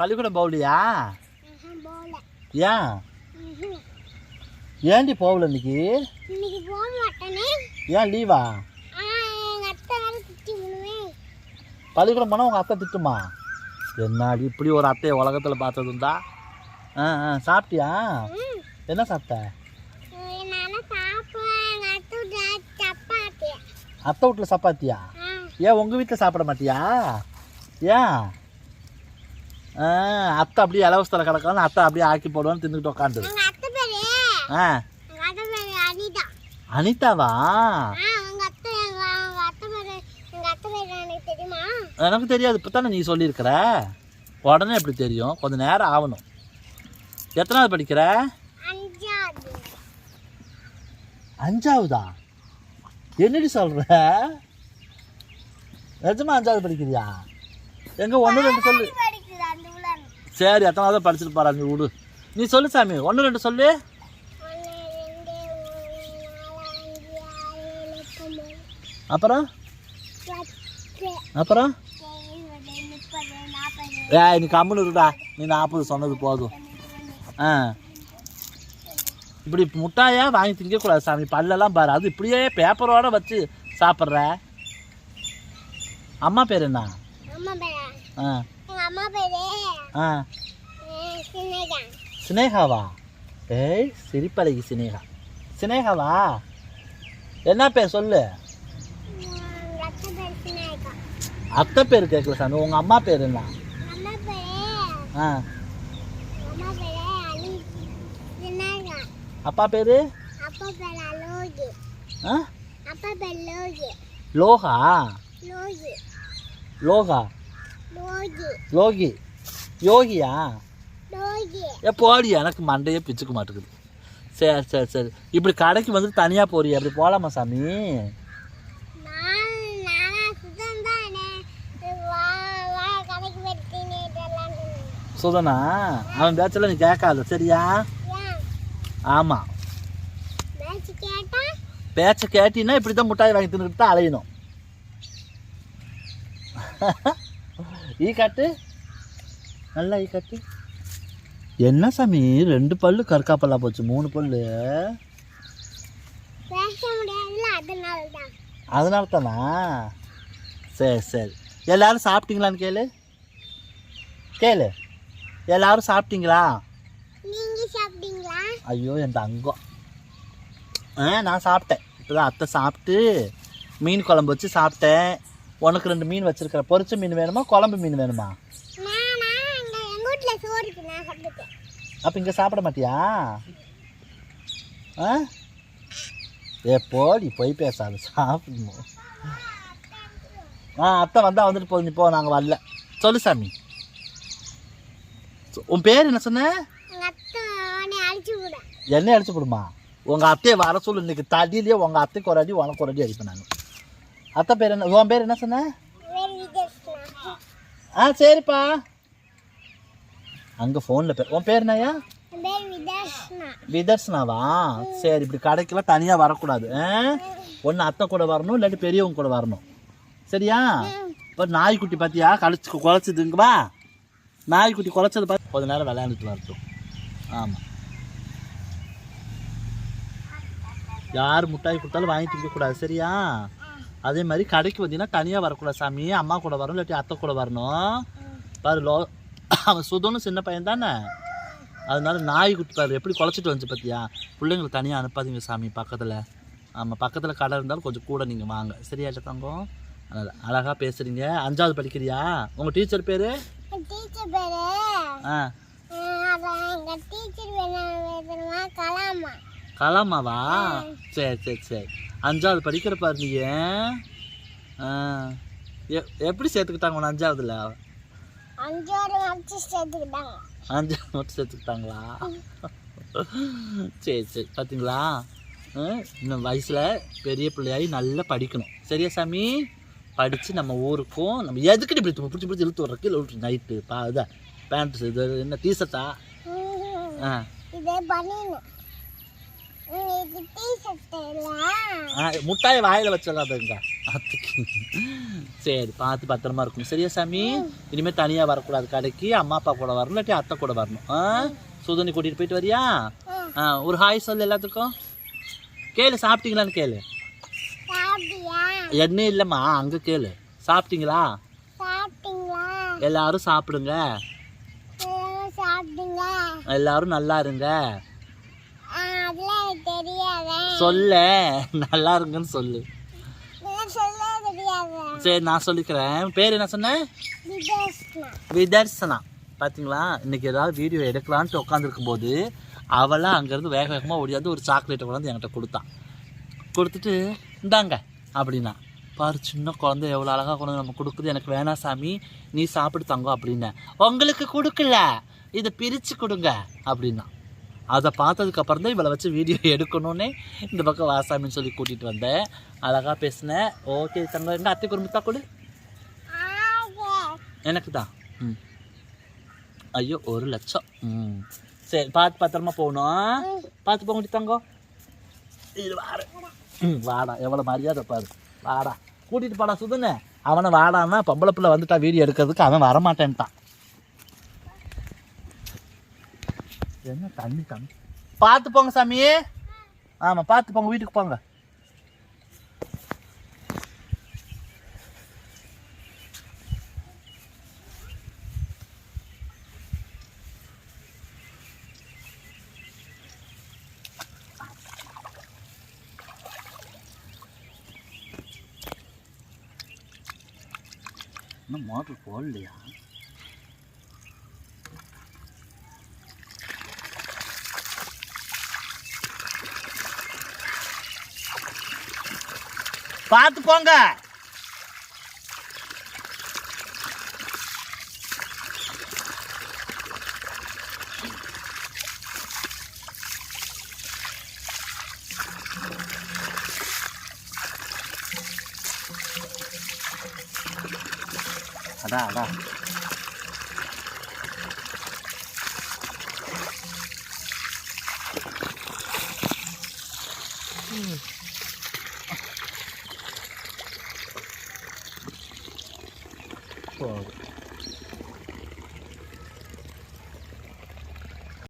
பள்ளிக்கூடம் போகலையா? ஏன். ஏன்டி போகல இன்னைக்கு? ஏன் லீவா? பள்ளிக்கூடம் போனால் உங்கள் அத்தை திட்டுமா? என்னாடி இப்படி ஒரு அத்தையை உலகத்தில் பார்த்ததுண்டா ஆ ஆ சாப்பிட்டியா? என்ன சாப்பிட்ட? அத்தை வீட்டில் சப்பாத்தியா? ஏன் உங்கள் வீட்டில் சாப்பிட மாட்டியா? ஏன்? அத்தை அப்படியே இலவசத்தில் கிடக்கான்னு அத்தை அப்படியே ஆக்கி போடுவான்னு தின்னுக்கிட்டு உட்காந்து ஆ. அனிதாவா? எனக்கு தெரியாது. இப்போ தானே நீ சொல்லியிருக்கிற? உடனே எப்படி தெரியும். கொஞ்சம் நேரம் ஆகணும். எத்தனாவது படிக்கிற? அஞ்சாவது. என்னடி சொல்ற? நிஜமா அஞ்சாவது படிக்கிறியா? எங்க ஒன்று ரெண்டு சொல்லு. சரி எத்தனாவது படிச்சுட்டு போறா நீ விடு. நீ சொல்லு சாமி. ஒன்று ரெண்டு சொல்லு. அப்புறம்? அப்புறம்? ஏய் நீ கம்முன்னு இருடா. நீ நாற்பது சொன்னது போதும். ஆ. இப்படி முட்டாயா வாங்கி திங்கக்கூடாது சாமி. பல்லெல்லாம் பாரு. அது இப்படியே பேப்பரோட வச்சு சாப்பிட்ற. அம்மா பேர் என்ன? ஆ. அம்மா பேரு ஆ. சினேகாவா? ஏய் சிரிப்பழகி சினேகா. சினேகாவா? என்ன பேர் சொல்லு? அத்தை பேரு கேட்கல சாமி. உங்கள் அம்மா பேர் என்ன? ஆ. அப்பா பேர்? லோகி. லோகி? லோகி யோகியா? லோகி ஏ போடி எனக்கு மண்டையே பிச்சுக்க மாட்டேங்குது சரி சரி சரி. இப்படி கடைக்கு வந்து தனியாக போறியா? அப்படி போகலாமா சாமி. சுதனா அவன் பேச்செல்லாம் நீ கேட்காத சரியா? ஆமாம் பேச்சை கேட்டீங்கன்னா இப்படி தான் முட்டாய் வாங்கி தின்னுட்டு தான் அலையணும். ஈ காட்டு. நல்லா ஈ காட்டு. என்ன சாமி? ரெண்டு பல்லு கற்காப்பல்லா போச்சு. மூணு பல்லு. அதனால தான் அதனால தானா சரி சரி. எல்லாரும் சாப்பிட்டீங்களான்னு கேளு. கேளு. எல்லாரும் சாப்பிட்டீங்களா? நீங்க சாப்பிட்டீங்களா? ஐயோ என் தங்கம். ஆ நான் சாப்பிட்டேன். இப்போ தான் அத்தை சாப்பிட்டு மீன் குழம்பு வச்சு சாப்பிட்டேன். உனக்கு ரெண்டு மீன் வச்சிருக்கிற. பொரிச்ச மீன் வேணுமா குழம்பு மீன் வேணுமா? அப்போ இங்கே சாப்பிட மாட்டியா? ஆ? ஏ போடி போய் பேசாத சாப்பிடணும் ஆ அத்தை வந்தால் வந்துட்டு போய் நீ போ நாங்கள் வரல. சொல்லு சாமி. உன் பேர் என்ன சொன்ன? என்ன அடிச்சு போடுமா உங்கள் அத்தையை வர சொல்லு இன்னைக்கு தடியிலேயே உங்கள் அத்தைக்கு ஒரு அடி உனக்கு ஒரு அடி அடிப்பேன் நான். அத்தை பேர் என்ன? உன் பேர் என்ன சொன்ன? ஆ சரிப்பா. அங்கே ஃபோனில் பேர் உன் பேர் என்னய்யா? என் பேர் விதர்ஷ்னா விதர்சனாவா? சரி இப்படி கடைக்கெல்லாம் தனியாக வரக்கூடாது. ஒன்று அத்தை கூட வரணும் இல்லாட்டி பெரியவங்க கூட வரணும். சரியா? இப்போ நாய்க்குட்டி பார்த்தியா கழிச்சு குலைச்சதுங்கவா நாய்க்குட்டி குலைச்சது பார்த்து கொஞ்ச நேரம் விளையாண்டுட்டு வரட்டும் ஆமாம் யார் முட்டாய் கொடுத்தாலும் வாங்கி திங்கக்கூடாது சரியா? அதே மாதிரி கடைக்கு வந்தீங்கன்னா தனியாக வரக்கூடாது சாமி. அம்மா கூட வரணும் இல்லாட்டி அத்தை கூட வரணும். பாரு லோ அவன் சுதனும் சின்ன பையன் தானே? அதனால நாய் குட்டி பாரு எப்படி குலைச்சிட்டு வந்துச்சு பார்த்தியா பிள்ளைங்களை தனியாக அனுப்பாதீங்க சாமி பக்கத்தில். ஆமாம் பக்கத்தில் கடை இருந்தாலும் கொஞ்சம் கூட நீங்கள் வாங்க. சரியா தங்கம்? அதனால் அழகாக பேசுகிறீங்க அஞ்சாவது படிக்கிறியா? உங்கள் டீச்சர் பேர்? டீச்சர் பேரு? ஆ. டீச்சர் கலாமா. கலாமாவா சரி சரி சரி. அஞ்சாவது படிக்கிற பாரு நீ எப்படி சேர்த்துக்கிட்டாங்க உன்னை அஞ்சாவதுல? வச்சு சேர்த்துக்கிட்டாங்க. அஞ்சாவது மட்டும் சேர்த்துக்கிட்டாங்களா? சரி சரி. பார்த்தீங்களா இந்த வயசில் பெரிய பிள்ளையாகி நல்லா படிக்கணும். சரியா சாமி? படித்து நம்ம ஊருக்கும் நம்ம எதுக்கு இப்படி பிடிச்சி பிடிச்சி இழுத்து கீழே விட்டு நைட்டு பா இதான் பேண்ட் இது என்ன டீஷர்ட்டா ஆ இதே பண்ணிடணும் உங்களுக்கு டீ சாப்பிட்டீங்களா ஆ, முட்டாயை வாயில வச்சிடாதுங்க அத்துக்கு சரி பார்த்து பத்திரமா இருக்கும் சரியா சாமி? இனிமே தனியா வரக்கூடாது. கடைக்கு அம்மா அப்பா கூட வரணும் இல்லாட்டி அத்தை கூட வரணும். ஆ? சுதனி கூட்டிட்டு போயிட்டு வரியா? ஆ. ஒரு ஹாய் சொல்லு எல்லாத்துக்கும். கேளு சாப்பிட்டீங்களான்னு கேளு. என்ன இல்லைம்மா அங்கே கேளு. சாப்பிட்டீங்களா? எல்லாரும் சாப்பிடுங்க. எல்லாரும் நல்லா இருங்க ஆ, அதெல்லாம் எனக்கு தெரியாத சொல்ல. நல்லா இருங்கன்னு சொல்லு. சரி நான் சொல்லிக்கிறேன். பேர் என்ன சொன்னேன் விதர்சனா. பார்த்தீங்களா இன்னைக்கு ஏதாவது வீடியோ எடுக்கலான்ட்டு உட்காந்துருக்கும் போது அவளாம் அங்கேருந்து வேக வேகமாக ஓடியாந்து ஒரு சாக்லேட்டை கொண்டாந்து என்கிட்ட கொடுத்தான் கொடுத்துட்டு இந்தாங்க அப்படின்னா. பாரு சின்ன குழந்தை எவ்வளோ அழகாக கொண்டு நம்ம கொடுக்குது. எனக்கு வேணாம் சாமி நீ சாப்பிட்டு தங்கோ அப்படின்னேன். உங்களுக்கு கொடுக்கல. இதை பிரித்து கொடுங்க அப்படின்னா. அதை பார்த்ததுக்கு அப்புறம் தான் இவளை வச்சு வீடியோ எடுக்கணுன்னே இந்த பக்கம் வாசாமின்னு சொல்லி கூட்டிகிட்டு வந்தேன். அழகாக பேசினேன் ஓகே தங்க எங்கள் அத்தை குடும்பத்தா கொடு. எனக்கு தான் ம். ஐயோ ஒரு லட்சம். ம். சரி பார்த்து பத்திரமா போகணும். பார்த்து போக முடியும் தங்கம். இது வாட ம் வாடா. எவ்வளோ மரியாதை பாரு. வாடா. கூட்டிகிட்டு போடா சுதுன்னு அவனை வாடான்னா பொம்பளை பிள்ளை வந்துட்டா வீடியோ எடுக்கிறதுக்கு அவன் வரமாட்டேன்ட்டான். என்ன தண்ணி தண்ணி பார்த்து போங்க சாமி. ஆமாம் பார்த்து போங்க வீட்டுக்கு போங்க. இன்னும் மோட்டர் போடலையா? பார்த்து போங்க. அதான் அதான் போதும்